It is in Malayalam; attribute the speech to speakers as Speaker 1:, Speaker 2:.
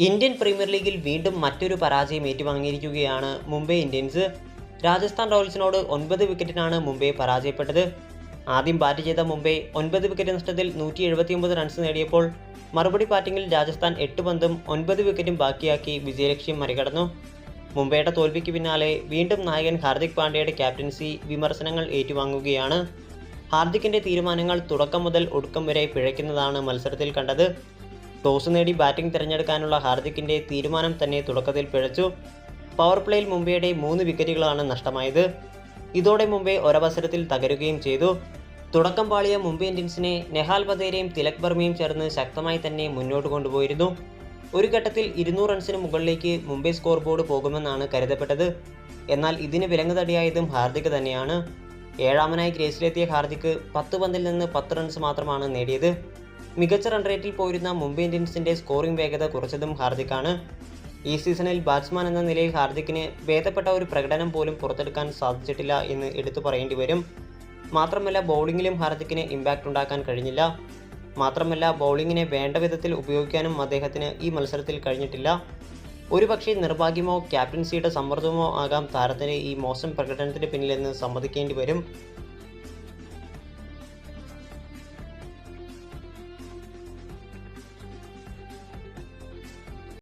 Speaker 1: ഇന്ത്യൻ പ്രീമിയർ ലീഗിൽ വീണ്ടും മറ്റൊരു പരാജയം ഏറ്റുവാങ്ങിയിരിക്കുകയാണ് മുംബൈ ഇന്ത്യൻസ്. രാജസ്ഥാൻ റോയൽസിനോട് ഒൻപത് വിക്കറ്റിനാണ് മുംബൈ പരാജയപ്പെട്ടത്. ആദ്യം ബാറ്റ് ചെയ്ത മുംബൈ ഒൻപത് വിക്കറ്റ് നഷ്ടത്തിൽ നൂറ്റി എഴുപത്തിയൊമ്പത് റൺസ് നേടിയപ്പോൾ മറുപടി ബാറ്റിംഗിൽ രാജസ്ഥാൻ എട്ട് പന്തും ഒൻപത് വിക്കറ്റും ബാക്കിയാക്കി വിജയലക്ഷ്യം മറികടന്നു. മുംബൈയുടെ തോൽവിക്ക് പിന്നാലെ വീണ്ടും നായകൻ ഹാർദിക് പാണ്ഡ്യയുടെ ക്യാപ്റ്റൻസി വിമർശനങ്ങൾ ഏറ്റുവാങ്ങുകയാണ്. ഹാർദിക്കിന്റെ തീരുമാനങ്ങൾ തുടക്കം മുതൽ ഒടുക്കം വരെ പിഴയ്ക്കുന്നതാണ് മത്സരത്തിൽ കണ്ടത്. ടോസ് നേടി ബാറ്റിംഗ് തിരഞ്ഞെടുക്കാനുള്ള ഹാർദിക്കിന്റെ തീരുമാനം തന്നെ തുടക്കത്തിൽ പിഴച്ചു. പവർ പ്ലേയിൽ മുംബൈയുടെ മൂന്ന് വിക്കറ്റുകളാണ് നഷ്ടമായത്. ഇതോടെ മുംബൈ ഒരവസരത്തിൽ തകരുകയും ചെയ്തു. തുടക്കം പാളിയ മുംബൈ ഇന്ത്യൻസിനെ നെഹാൽ ബദേരയും തിലക് വർമ്മയും ചേർന്ന് ശക്തമായി തന്നെ മുന്നോട്ട് കൊണ്ടുപോയിരുന്നു. ഒരു ഘട്ടത്തിൽ ഇരുന്നൂറ് റൺസിന് മുകളിലേക്ക് മുംബൈ സ്കോർ ബോർഡ് പോകുമെന്നാണ് കരുതപ്പെട്ടത്. എന്നാൽ ഇതിന് വിലങ്ങ് തടിയായതും ഹാർദിക് തന്നെയാണ്. ഏഴാമനായി ഗ്രേസിലെത്തിയ ഹാർദിക് പത്ത് പന്തിൽ നിന്ന് പത്ത് റൺസ് മാത്രമാണ് നേടിയത്. മികച്ച റൺ റേറ്റിൽ പോയിരുന്ന മുംബൈ ഇന്ത്യൻസിന്റെ സ്കോറിംഗ് വേഗത കുറച്ചതും ഹാർദിക്കാണ്. ഈ സീസണിൽ ബാറ്റ്സ്മാൻ എന്ന നിലയിൽ ഹാർദിക്കിന് ഭേദപ്പെട്ട ഒരു പ്രകടനം പോലും പുറത്തെടുക്കാൻ സാധിച്ചിട്ടില്ല എന്ന് എടുത്തു പറയേണ്ടി വരും. മാത്രമല്ല ബൗളിങ്ങിലും ഹാർദിക്കിന് ഇമ്പാക്റ്റ് ഉണ്ടാക്കാൻ കഴിഞ്ഞില്ല. മാത്രമല്ല ബൗളിങ്ങിനെ വേണ്ട വിധത്തിൽ ഉപയോഗിക്കാനും അദ്ദേഹത്തിന് ഈ മത്സരത്തിൽ കഴിഞ്ഞിട്ടില്ല. ഒരുപക്ഷെ നിർഭാഗ്യമോ ക്യാപ്റ്റൻസിയുടെ സമ്മർദ്ദമോ ആകാം താരത്തിന് ഈ മോശം പ്രകടനത്തിന് പിന്നിലെന്ന് സമ്മതിക്കേണ്ടി വരും.